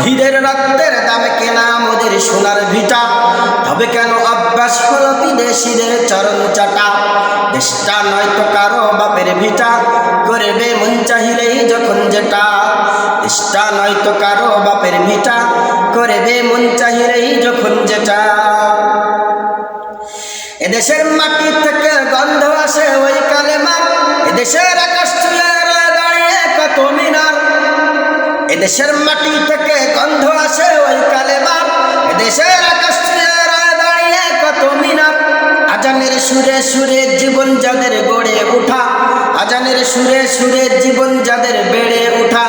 শহীদের রক্তের দামে কেনা মোদের সোনার ভিটা। তবে কেন অভ্যাস হলো বিদেশিদের চরণ চাটা? দেশটা নয়তো কারও বাপের ভিটা। করবে মন চাহিলেই যখন যেটা। দেশটা নয়তো কারও বাপের ভিটা। করবে মন চাহিলেই যখন যেটা। এদেশের মাটি থেকে গন্ধ আসে ওই কালেমার। এদেশের আকাশ এদেশের মাটি থেকে গন্ধ আসে ওই কালেমার এদেশের আকাশ দাঁড়িয়ে কত মিনার। আজানের সুরে সুরে জীবন যাদের গড়ে ওঠা আজানের সুরে সুরে জীবন যাদের বেড়ে ওঠা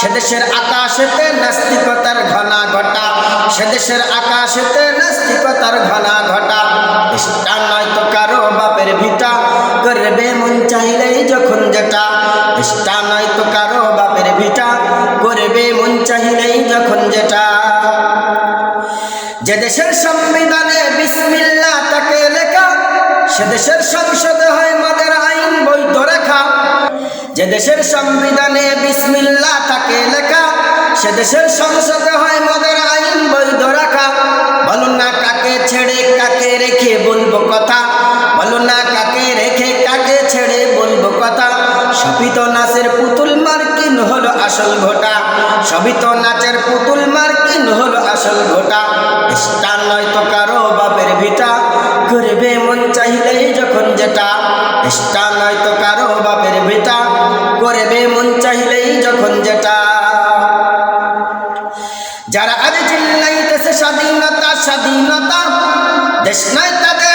সেদেশের আকাশেতে নাস্তিকতার ঘনা ঘটা। সেদেশের আকাশেতে নাস্তিকতার ঘনা ঘটা। দেশটা নয়তো কারও বাপের ভিটা। করবে মন চাইলেই যখন যেটা। দেশটা দেশের সংবিধানে বিসমিল্লা তাকে লেখা, সে দেশের সংসদে হয় মাদের আইন বৈধ রেখা। যে দেশের সংবিধানে বিসমিল্লা তাকে লেখা, সে দেশের সংসদে হয় সবই তো নাচের পুতুল মার্কিন হলো আসল ঘোটা। সবিত নাচের পুতুল মার্কিন হলো আসল ঘোটা। স্টার নয় তো কারও বাপের ভিটা করবে মন চাইলেই যখন যেটা। স্টার নয় তো কারও বাপের ভিটা করবে মন চাইলেই যখন যেটা। যারা আজ চিল্লাইতেছে স্বাধীনতা স্বাধীনতা, দেশ নয় তাদের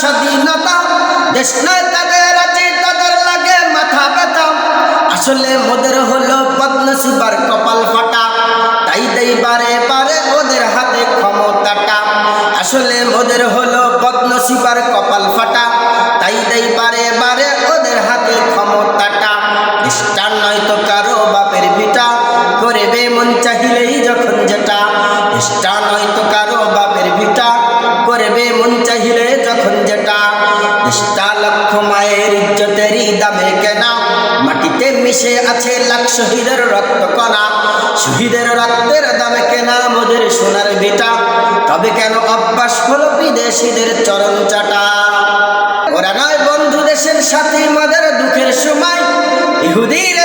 স্বাধীনতা দেশ নয় তাদের আজ তাদের লাগে মাথা ব্যথা। আসলে মোদের হলো বদনসিবার কপাল ফাটা। তাই দেই বারে বারে ওদের হাতে ক্ষমতাটা। আসলে মোদের হলো বদনসিবার কপাল ফাটা। তাই দেই বারে বারে ওদের হাতে ক্ষমতাটা। খ্রিস্টান নয়তো কারও বাপের ভিটা। করবে মন চাহিলেই যখন যেটা। খ্রিস্টান নয়তো কারও বাপের ভিটা। করবে মন চাহিলে মিশে আছে লাখ শহীদের রক্ত কণা। শহীদের রক্তের দামে কেনা মোদের সোনার বেটা তবে কেন অভ্যাস হলো বিদেশিদের চরণ চাটা? ওরা নয় বন্ধু দেশের সাথে মদের দুঃখের সময়। ইহুদির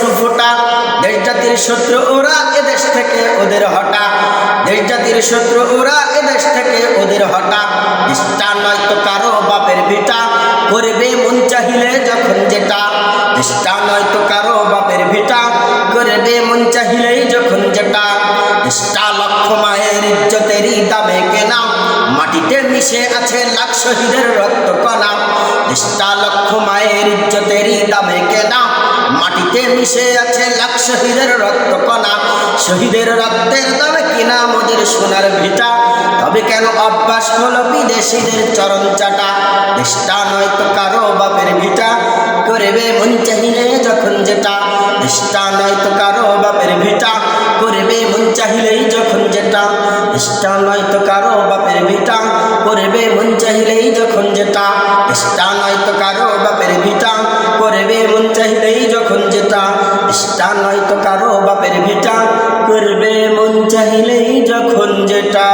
পড়ে ফোটা দেশ জাতির শত্রু ওরা এদেশ থেকে ওদের হটা। দেশ জাতির শত্রু ওরা এদেশ থেকে ওদের হটা। নিষ্ঠা নয়তো কারও বাপের ভিটা, করবে মন চাহিলে যখন যেটা। নিষ্ঠা নয়তো কারও বাপের ভিটা, করবে মন চাহিলেই যখন যেটা। নিষ্ঠা লক্ষ মায়ের ইজ্জতেরই দামে কেনা। মাটিতে মিশে আছে লাখ শহীদের রক্ত কণা নিষ্ঠা লক্ষ মায়ের ইজ্জতেরই দামে মাটিতে মিশে আছে লাখ শহীদের রক্ত কণা শহীদের রক্তের দামে কিনা মোদের সোনার ভিটা? তবে কেন অভ্যাস হলো বিদেশিদের চরণ চাটা? নিষ্ঠা নয়তো কারও বাপের ভিটা। করবে মন চাহিলে যখন যেটা। নিষ্ঠা নয়তো কারও বাপের ভিটা। করবে মন চাহিলেই যখন যেটা। নিষ্ঠা নয়তো কারও বাপের ভিটা। করবে মন চাহিলেই যখন যেটা। নিষ্ঠা করবে মন চাহিলেই যখন যেটা